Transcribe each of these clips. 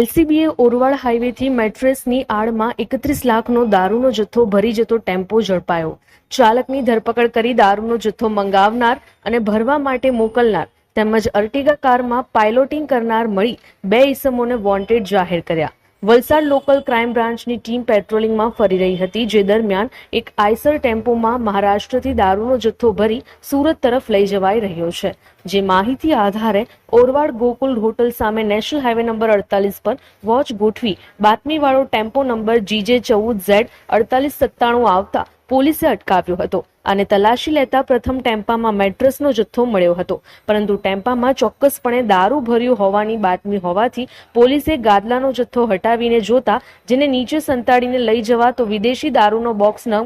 એલસીબીએ ઓરવાડ હાઈવેથી મેટ્રેસની આડમાં એકત્રીસ લાખનો દારૂનો જથ્થો ભરી જતો ટેમ્પો ઝડપાયો. ચાલકની ધરપકડ કરી દારૂનો જથ્થો મંગાવનાર અને ભરવા માટે મોકલનાર તેમજ અર્ટિગા કારમાં પાયલોટિંગ કરનાર મળી બે ઇસમોને વોન્ટેડ જાહેર કર્યા. વલસાડ લોકલ ક્રાઇમ બ્રાન્ચની ટીમ પેટ્રોલિંગમાં ફરી રહી હતી, જે દરમિયાન એક આઈસર ટેમ્પોમાં મહારાષ્ટ્રથી દારૂનો જથ્થો ભરી સુરત તરફ લઈ જવાઈ રહ્યો છે. જે માહિતી આધારે ઓરવાડ ગોકુલ હોટલ સામે નેશનલ હાઈવે નંબર અડતાલીસ પર વોચ ગોઠવી બાતમીવાળો ટેમ્પો નંબર જીજે ચૌદ ઝેડ અડતાલીસ સત્તાણું આવતા પોલીસે અટકાવ્યો હતો અને તલાશી લેતા પ્રથમ ટેમ્પામાં મેટ્રેસનો જથ્થો મળ્યો હતો. પરંતુ ટેમ્પામાં ચોક્કસપણે દારૂ ભર્યું હોવાની બાતમી હોવાથી પોલીસે ગાદલાનો જથ્થો હટાવીને જોતા જેને નીચે સંતાડીને લઈ જવા તો વિદેશી દારૂનો બોક્સ ન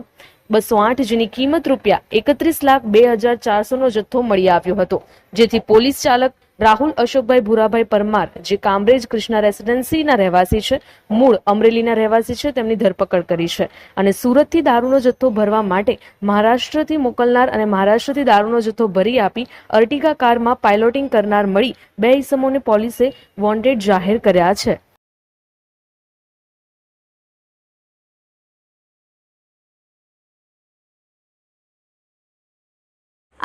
બસો આઠ જેની કિંમત રૂપિયા એકત્રીસ લાખ બે હજાર ચારસોનો જથ્થો મળી આવ્યો હતો. જેથી પોલીસ ચાલક રાહુલ, અશોકભાઈ ભુરાભાઈ પરમાર, જે કામરેજ કૃષ્ણા રેસિડેન્સીના રહેવાસી છે, મૂળ અમરેલીના રહેવાસી છે, તેમની ધરપકડ કરી છે. અને સુરતથી દારૂનો જથ્થો ભરવા માટે મહારાષ્ટ્રથી મોકલનાર અને મહારાષ્ટ્રથી દારૂનો જથ્થો ભરી આપી અર્ટિગા કારમાં પાયલોટિંગ કરનાર મળી બે ઇસમોને પોલીસે વોન્ટેડ જાહેર કર્યા છે.